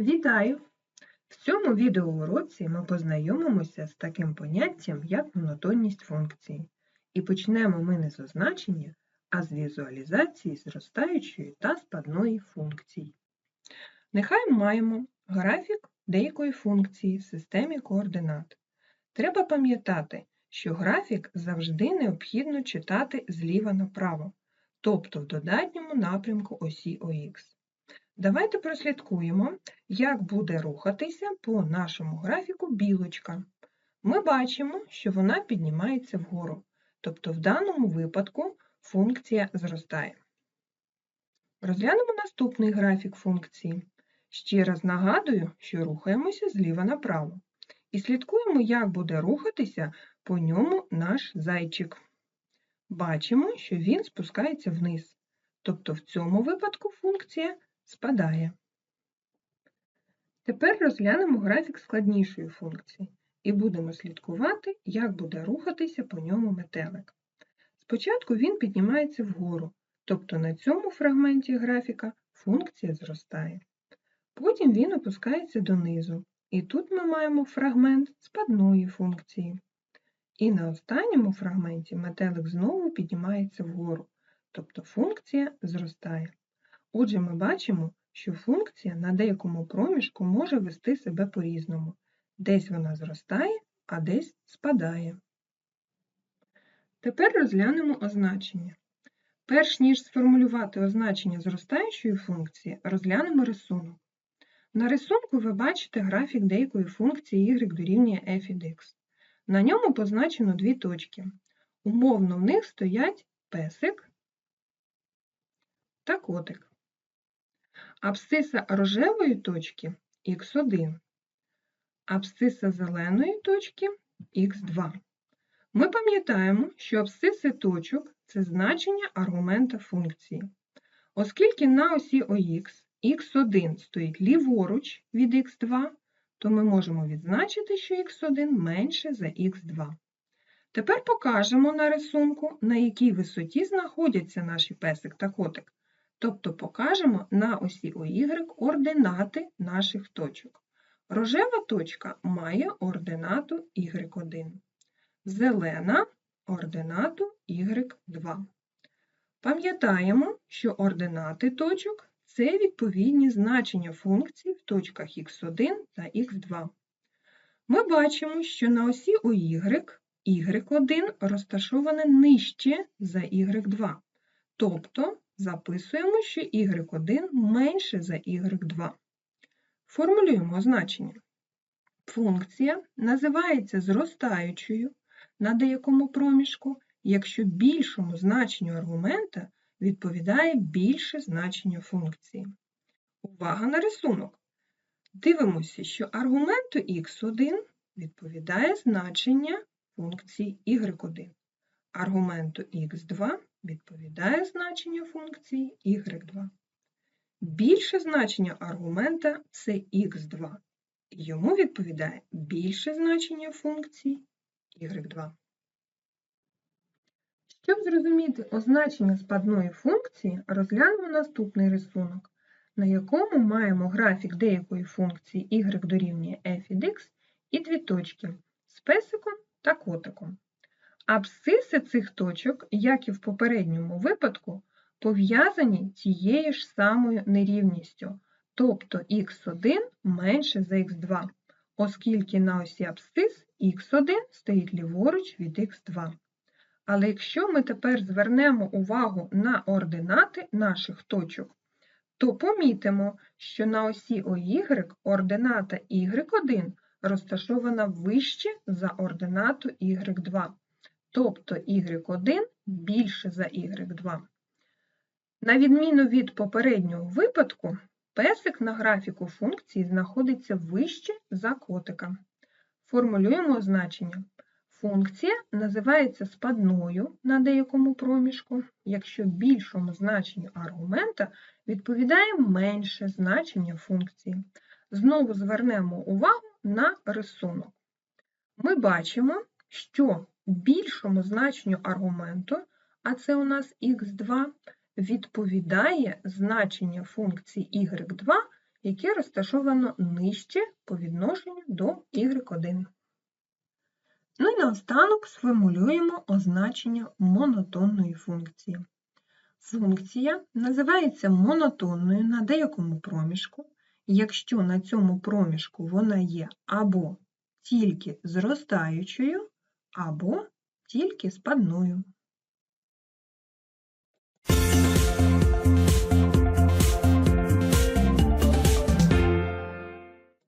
Вітаю! В цьому відеоуроці ми познайомимося з таким поняттям, як монотонність функції. І почнемо ми не з означення, а з візуалізації зростаючої та спадної функцій. Нехай маємо графік деякої функції в системі координат. Треба пам'ятати, що графік завжди необхідно читати зліва направо, тобто в додатньому напрямку осі ОХ. Давайте прослідкуємо, як буде рухатися по нашому графіку білочка. Ми бачимо, що вона піднімається вгору, тобто в даному випадку функція зростає. Розглянемо наступний графік функції. Ще раз нагадую, що рухаємося зліва направо. І слідкуємо, як буде рухатися по ньому наш зайчик. Бачимо, що він спускається вниз. Тобто в цьому випадку функція спадає. Тепер розглянемо графік складнішої функції і будемо слідкувати, як буде рухатися по ньому метелик. Спочатку він піднімається вгору, тобто на цьому фрагменті графіка функція зростає. Потім він опускається донизу, і тут ми маємо фрагмент спадної функції. І на останньому фрагменті метелик знову піднімається вгору, тобто функція зростає. Отже, ми бачимо, що функція на деякому проміжку може вести себе по-різному. Десь вона зростає, а десь спадає. Тепер розглянемо означення. Перш ніж сформулювати означення зростаючої функції, розглянемо рисунок. На рисунку ви бачите графік деякої функції y дорівнює f від x. На ньому позначено дві точки. Умовно в них стоять песик та котик абсциса рожевої точки х1, абсциса зеленої точки х2. Ми пам'ятаємо, що абсциси точок це значення аргумента функції. Оскільки на осі ОХ х1 стоїть ліворуч від х2, то ми можемо відзначити, що х1 менше за х2. Тепер покажемо на рисунку, на якій висоті знаходяться наші песик та котик. Тобто покажемо на осі OY ординати наших точок. Рожева точка має ординату y1, зелена ординату y2. Пам'ятаємо, що ординати точок це відповідні значення функцій в точках x1 та x2. Ми бачимо, що на осі OY y1 розташоване нижче за y2, тобто записуємо, що y1 менше за y2. Формулюємо значення. Функція називається зростаючою на деякому проміжку, якщо більшому значенню аргумента відповідає більше значення функції. Увага на рисунок. Дивимося, що аргументу x1 відповідає значення функції y1, аргументу x2 відповідає значення функції y2. Більше значення аргумента це x2, і йому відповідає більше значення функції y2. Щоб зрозуміти означення спадної функції, розглянемо наступний рисунок, на якому маємо графік деякої функції y дорівнює f від x і дві точки з песиком та котиком. Абсциси цих точок, як і в попередньому випадку, пов'язані тією ж самою нерівністю, тобто х1 менше за х2, оскільки на осі абсцис х1 стоїть ліворуч від х2. Але якщо ми тепер звернемо увагу на ординати наших точок, то помітимо, що на осі OY ордината y1 розташована вище за ординату y2 тобто y1 більше за y2. На відміну від попереднього випадку, песик на графіку функції знаходиться вище за котика. Формулюємо значення. Функція називається спадною на деякому проміжку, якщо більшому значенню аргумента відповідає менше значення функції. Знову звернемо увагу на рисунок. Ми бачимо, що більшому значенню аргументу, а це у нас х2, відповідає значення функції y2, яке розташовано нижче по відношенню до y1. Ну і наостанок сформулюємо означення монотонної функції. Функція називається монотонною на деякому проміжку, якщо на цьому проміжку вона є або тільки зростаючою, або тільки спадною.